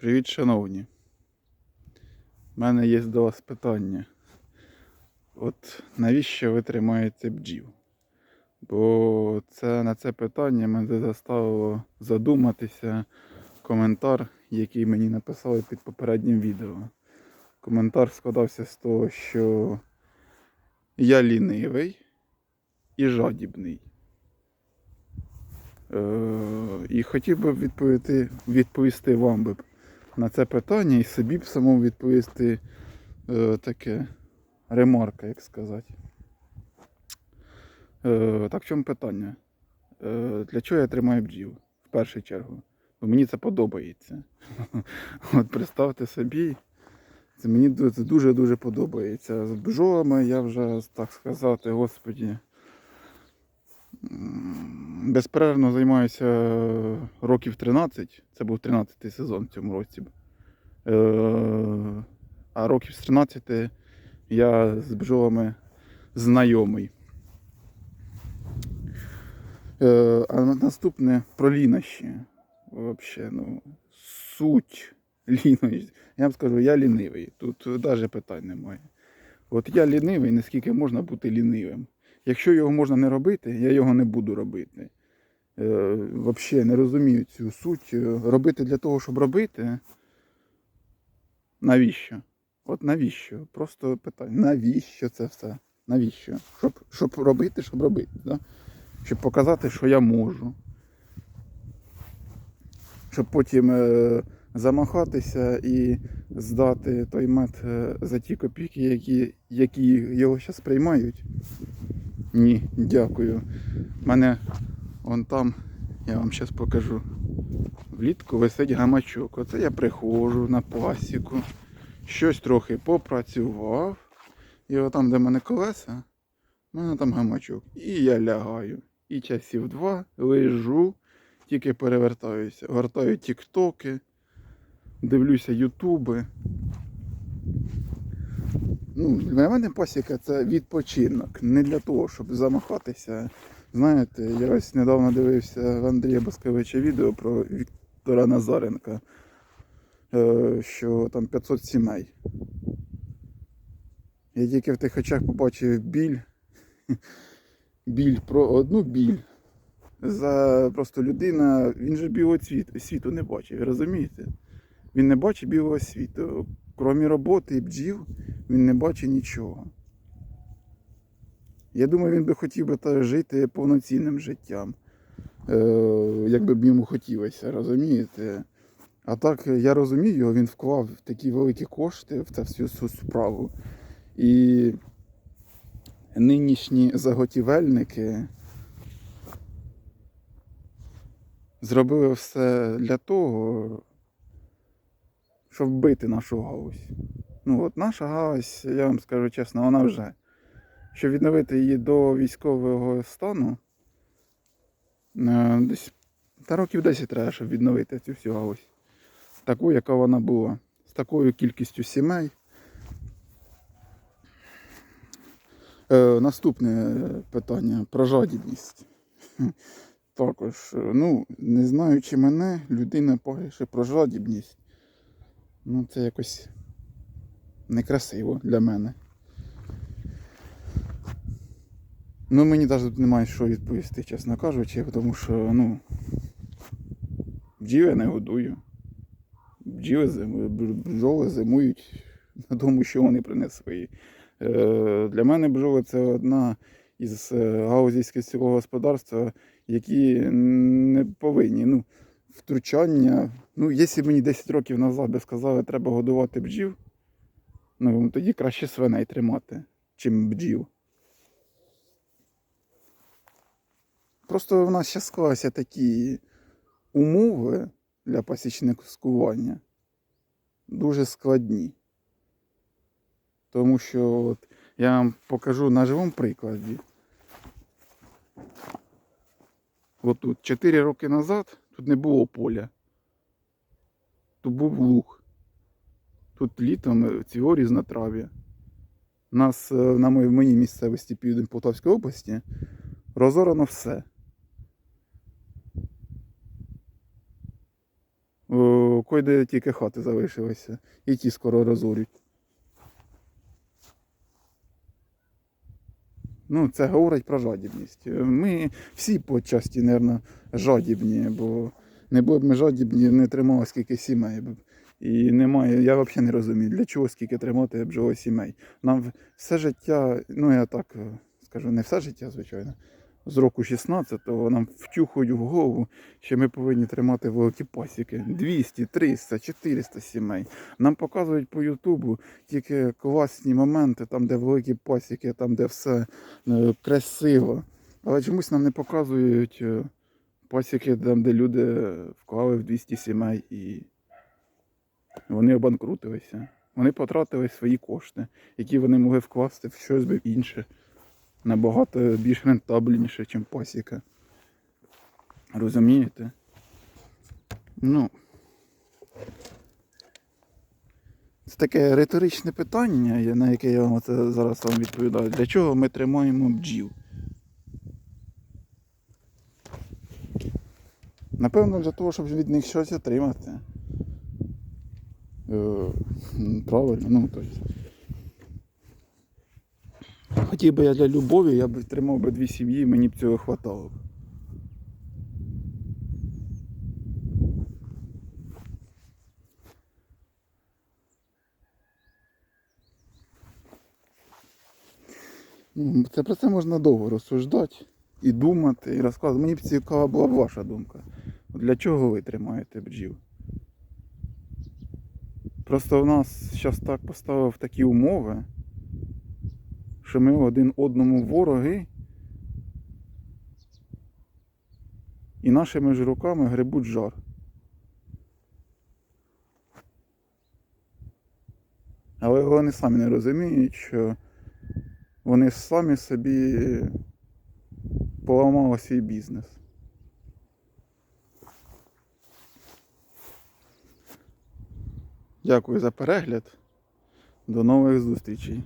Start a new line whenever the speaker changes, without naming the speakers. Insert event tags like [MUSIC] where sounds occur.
Привіт, шановні. У мене є до вас питання. От навіщо ви тримаєте бджіл? Бо це, на це питання мене заставило задуматися коментар, який мені написали під попереднім відео. Коментар складався з того, що я лінивий і жадібний. Е, і хотів би відповісти, відповісти вам би на це питання і собі б самому відповісти е, таке ремарка, як сказати. Е, так в чому питання? Е, для чого я тримаю бджіл? В першу чергу. Бо мені це подобається. [LAUGHS] От представте собі, це мені дуже-дуже подобається. З бджолами я вже, так сказати, господі, безперервно займаюся років 13. Це був 13-й сезон в цьому році. Е, А років з 13 я з бджолами знайомий. Е, А наступне про лінощі. Вообще, ну, суть [LAUGHS] лінощі. Я вам скажу, я лінивий. Тут навіть питань немає. От я лінивий, наскільки можна бути лінивим. Якщо його можна не робити, я його не буду робити. Е, Взагалі не розумію цю суть. Е, Робити для того, щоб робити. Навіщо? От навіщо? Просто питання. Навіщо це все? Навіщо? Щоб, щоб робити, щоб робити. Да? Щоб показати, що я можу. Щоб потім е, замахатися і здати той мед е, за ті копійки, які, які його зараз приймають. Ні, дякую. Мене вон там, я вам зараз покажу. Влітку висить гамачок. Оце я приходжу на пасіку, щось трохи попрацював. І отам, де в мене колеса, в мене там гамачок. І я лягаю. І часів два лежу, тільки перевертаюся. Гортаю тіктоки, дивлюся ютуби. Ну, для мене пасіка це відпочинок. Не для того, щоб замахатися. Знаєте, я ось недавно дивився в Андрія Басковича відео про Віктора Назаренка, е, що там 500 сімей. Я тільки в тих очах побачив біль. [LAUGHS] Біль про одну біль. За просто людина, він же білого світу не бачив, розумієте? Він не бачить білого світу. Крім роботи і бджіл, він не бачить нічого. Я думаю, він би хотів би та жити повноцінним життям. Е, якби б йому хотілося, розумієте? А так я розумію, його, він вклав такі великі кошти в цю всю справу. І нинішні заготівельники зробили все для того, щоб вбити нашу галузь. Ну от наша галузь, я вам скажу чесно, вона вже. Щоб відновити її до військового стану, е, десь та років 10 треба, щоб відновити цю всю галузь. Таку, яка вона була. З такою кількістю сімей. Е, наступне питання про жадібність. [LAUGHS] Також, е, ну, не знаючи мене, людина пише про жадібність. Ну, це якось некрасиво для мене. Ну, мені навіть немає що відповісти, чесно кажучи, тому що, ну, бджіл я не годую. Бджіли бджоли зимують на тому, що вони принесли. Е, Для мене бджоли це одна із е, галузей сільського господарства, які не повинні. Ну, втручання. Ну, якщо мені 10 років назад би сказали, треба годувати бджіл, ну тоді краще свиней тримати, чим бджіл. Просто в нас зараз склалися такі умови для пасічникування дуже складні. Тому що от, я вам покажу на живому прикладі. От тут 4 роки назад тут не було поля. Тут був луг. Тут літом цього різнотрав'я. У нас е, на моїй місцевості Південь Полтавської області розорано все. Койде тільки хати залишилися. І ті скоро розорють. Ну, це говорить про жадібність. Ми всі по часті, мабуть, жадібні, бо не були б ми жадібні, не тримали скільки сімей. І немає, я взагалі не розумію, для чого скільки тримати бджоли сімей. Нам все життя, ну я так е, скажу, не все життя, звичайно. З року 16-го нам втюхують в голову, що ми повинні тримати великі пасіки. 200, 300, 400 сімей. Нам показують по Ютубу тільки класні моменти, там, де великі пасіки, там, де все е, красиво. Але чомусь нам не показують е, пасіки, там, де люди вклали в 200 сімей і вони обанкрутилися. Вони потратили свої кошти, які вони могли вкласти в щось би інше. Набагато більш рентабельніше, ніж пасіка. Розумієте? Ну. Це таке риторичне питання, на яке я вам оце зараз вам відповідаю. Для чого ми тримаємо бджіл? Напевно, для того, щоб від них щось отримати. Е, правильно, ну тобто. Хотів би я для любові, я б тримав би дві сім'ї, мені б цього хватало. Ну, Це про це можна довго розсуждати і думати, і розказувати. Мені б цікава була б ваша думка. Для чого ви тримаєте бджіл? Просто в нас зараз так поставив такі умови, що ми один одному вороги. І нашими ж руками грибуть жар. Але вони самі не розуміють, що вони самі собі поламали свій бізнес. Дякую за перегляд. До нових зустрічей.